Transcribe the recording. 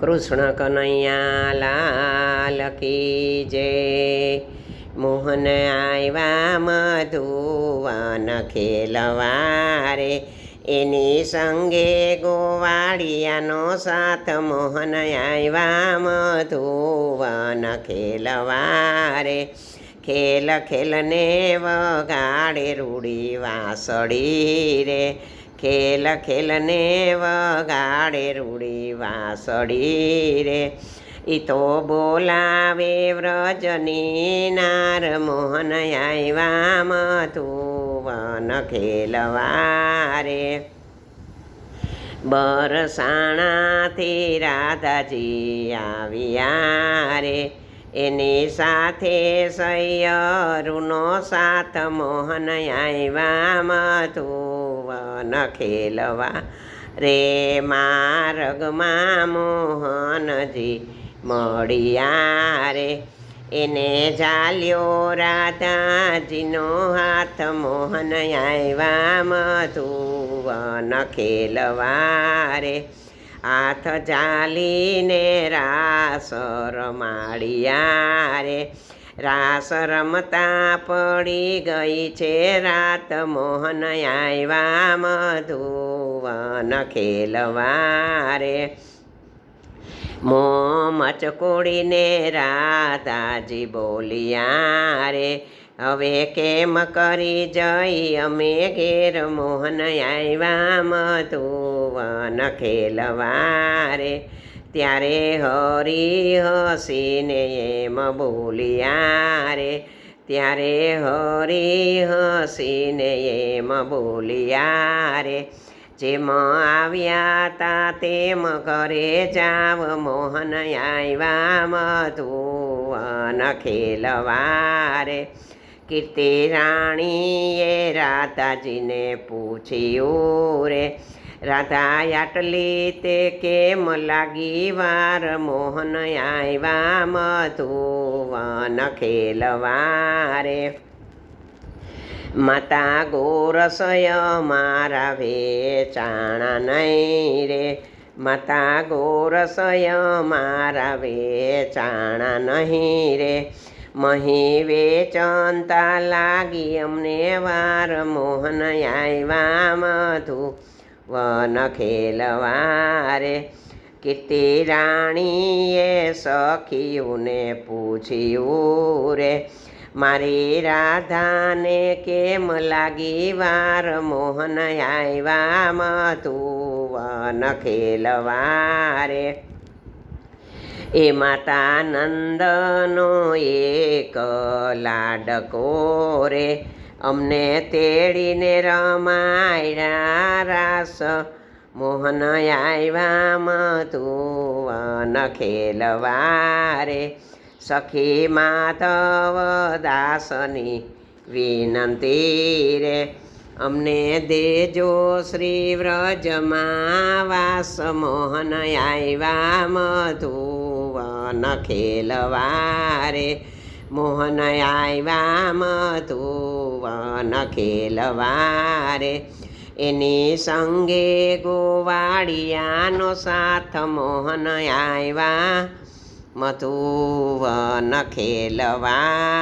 કૃષ્ણ કનૈયા લાલ કી જય. મોહન આવ્યા મધુવન ખેલવારે, એની સંગે ગોવાળિયાનો સાથ. મોહન આવ્યા મધુવન ખેલવારે, ખેલ ખેલને વગાડે રૂડી વાસળી રે. ખેલ ખેલને વગાડે રૂડી વાસળી રે. ઈ તો બોલાવે વ્રજની નાર, મોહન આવ્યા મધુવન ખેલવારે બરસાણાથી રાધાજી આવ્યા રે. એની સાથે સૈયરુનો સાથ મોહન આવ્યા ખેલવા રે માર્ગમાં મોહનજી મળ્યા રે. એને ચાલ્યો રાધાજીનો હાથ મોહન આવ્યા મધુવન ખેલવા રે. હાથ ચાલીને રાસ રમાડિયા રે. રાસ રમતા પડી ગઈ છે રાત. મોહન આવ્યા મધુવન ખેલવા રે. મો મચકોડીને રાધાજી બોલિયા રે. હવે કેમ કરી જઈ? અમે ઘેર મોહન આવ્યા મધુવન ખેલવા રે ત્યારે હરી હસીને એમ બોલિયા રે ત્યારે હરી હસીને એમ બોલિયા રે જેમ આવ્યા તા તેમ ઘરે જાવ. મોહન આવ્યા મધુવન ખેલવારે. કીર્તિ રાણીએ રાધાજીને પૂછ્યું રે રાધા આટલી તે કેમ લાગી? વાર મોહન આવ્યા મધુવન ખેલવારે માતા ગોરસય મારા વેચાણા નહીં રે. માતા ગોરસય મારા વેચાણા નહીં રે. મહી વેચનતા લાગી અમને વાર મોહન આવ્યા મધુ. વન ખેલવારે કીર્તિ રાણીએ સખીઓને પૂછ્યું રે, મારી રાધાને કેમ લાગી વાર મોહન આવ્યા મધુવન ખેલવારે એ માતા નંદનો એક લાડકો રે. અમને તેડીને રમાયરા રાસ. મોહન આવ્યા મધુવન ખેલવારે સખી માધવ દાસની વિનંતી રે. અમને દેજો શ્રી વ્રજમાં વાસ. મોહન આવ્યા મધુવન ખેલવારે. મોહન આવ્યા મધુવન ખેલવારે. એની સંગે ગોવાળિયાનો સાથ મોહન આવ્યા મધુવન ખેલવારે.